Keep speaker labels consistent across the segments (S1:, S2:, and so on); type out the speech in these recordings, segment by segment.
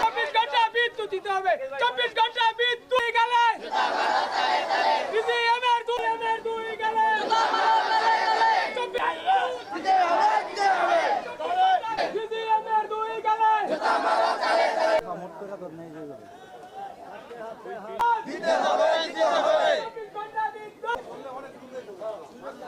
S1: চব্বিশ ঘণ্টা বিদ্যুৎ দিতে হবে। চব্বিশ ঘণ্টা বিদ্যুৎ গেলে BCM এর দুই M এর দুই গেলে BCM এর দুই গেলে চব্বিশ ঘণ্টা বিদ্যুৎ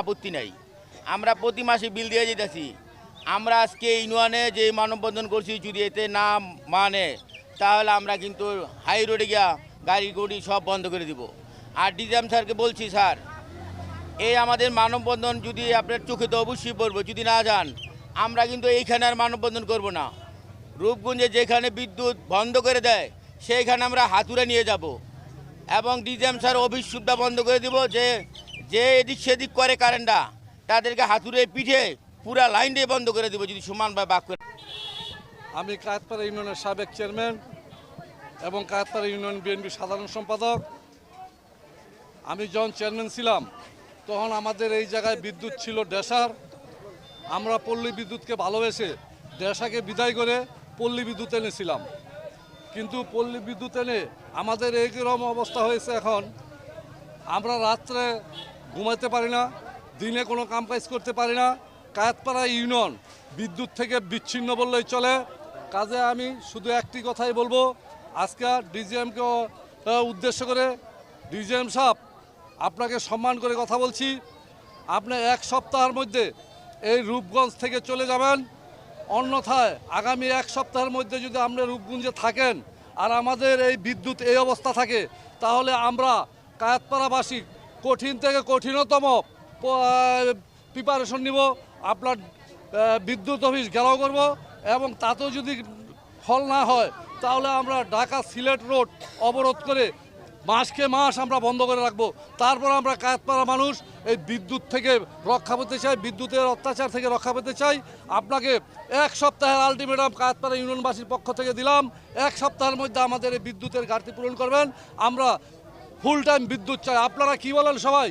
S2: আপত্তি নাই। আমরা প্রতি মাসে বিল দিয়ে যেতেছি। আমরা আজকে ইউনিয়নে যে মানববন্ধন করছি যদি এতে না মানে তাহলে আমরা কিন্তু হাই রোডে গিয়া গাড়ি গুড়ি সব বন্ধ করে দিব। আর ডিজাম স্যারকে বলছি, স্যার, এই আমাদের মানববন্ধন যদি আপনার চোখে তো অবশ্যই পড়ব, যদি না যান, আমরা কিন্তু এইখানে আর মানববন্ধন করব না। রূপগঞ্জে যেখানে বিদ্যুৎ বন্ধ করে দেয় সেইখানে আমরা হাতুড়ে নিয়ে যাব। এবং ডিজাম স্যার অফিস সুবিধা বন্ধ করে দিব যে যে এদিক সেদিক করে কারেন্টটা, তাদেরকে হাতুড়ে পিঠে পুরা লাইন দিয়ে বন্ধ করে দিব যদি সমানভাবে বাক করে।
S3: আমি কায়েতপাড়া ইউনিয়নের সাবেক চেয়ারম্যান এবং কায়েতপাড়া ইউনিয়ন বিএনপির সাধারণ সম্পাদক। আমি যখন চেয়ারম্যান ছিলাম, তখন আমাদের এই জায়গায় বিদ্যুৎ ছিল ডেসার আমরা পল্লী বিদ্যুৎকে ভালোবেসে ডেসাকে বিদায় করে পল্লী বিদ্যুৎ এনেছিলাম। কিন্তু পল্লী বিদ্যুৎ এনে আমাদের এইরকম অবস্থা হয়েছে এখন। আমরা রাত্রে ঘুমাতে পারি না, দিনে কোনো কাম কাজ করতে পারি না। কায়াতপাড়া ইউনিয়ন বিদ্যুৎ থেকে বিচ্ছিন্ন বললেই চলে। কাজে আমি শুধু একটি কথাই বলব, আজকে ডিজিএমকে উদ্দেশ্য করে ডিজিএম সাহেব আপনাকে সম্মান করে কথা বলছি। আপনি এক সপ্তাহের মধ্যে এই রূপগঞ্জ থেকে চলে যাবেন। অন্যথায় আগামী এক সপ্তাহের মধ্যে যদি আপনি রূপগুঞ্জে থাকেন আর আমাদের এই বিদ্যুৎ এই অবস্থা থাকে, তাহলে আমরা কায়াতপাড়াবাসী কঠিন থেকে কঠিনতম প্রিপারেশন নিব, আপনার বিদ্যুৎ অফিস ঘেরাও করব এবং তাতেও যদি ফল না হয়, তাহলে আমরা ঢাকা সিলেট রোড অবরোধ করে মাসকে মাস আমরা বন্ধ করে রাখব। তারপর আমরা কায়াতপাড়া মানুষ, এই বিদ্যুৎ থেকে রক্ষা পেতে চাই, বিদ্যুতের অত্যাচার থেকে রক্ষা পেতে চাই। আপনাকে এক সপ্তাহের আলটিমেটাম কায়াতপাড়া ইউনিয়নবাসীর পক্ষ থেকে দিলাম। এক সপ্তাহের মধ্যে আমাদের এই বিদ্যুতের ঘাটতি পূরণ করবেন। আমরা ফুল টাইম বিদ্যুৎ চাই। আপনারা কি বলেন সবাই?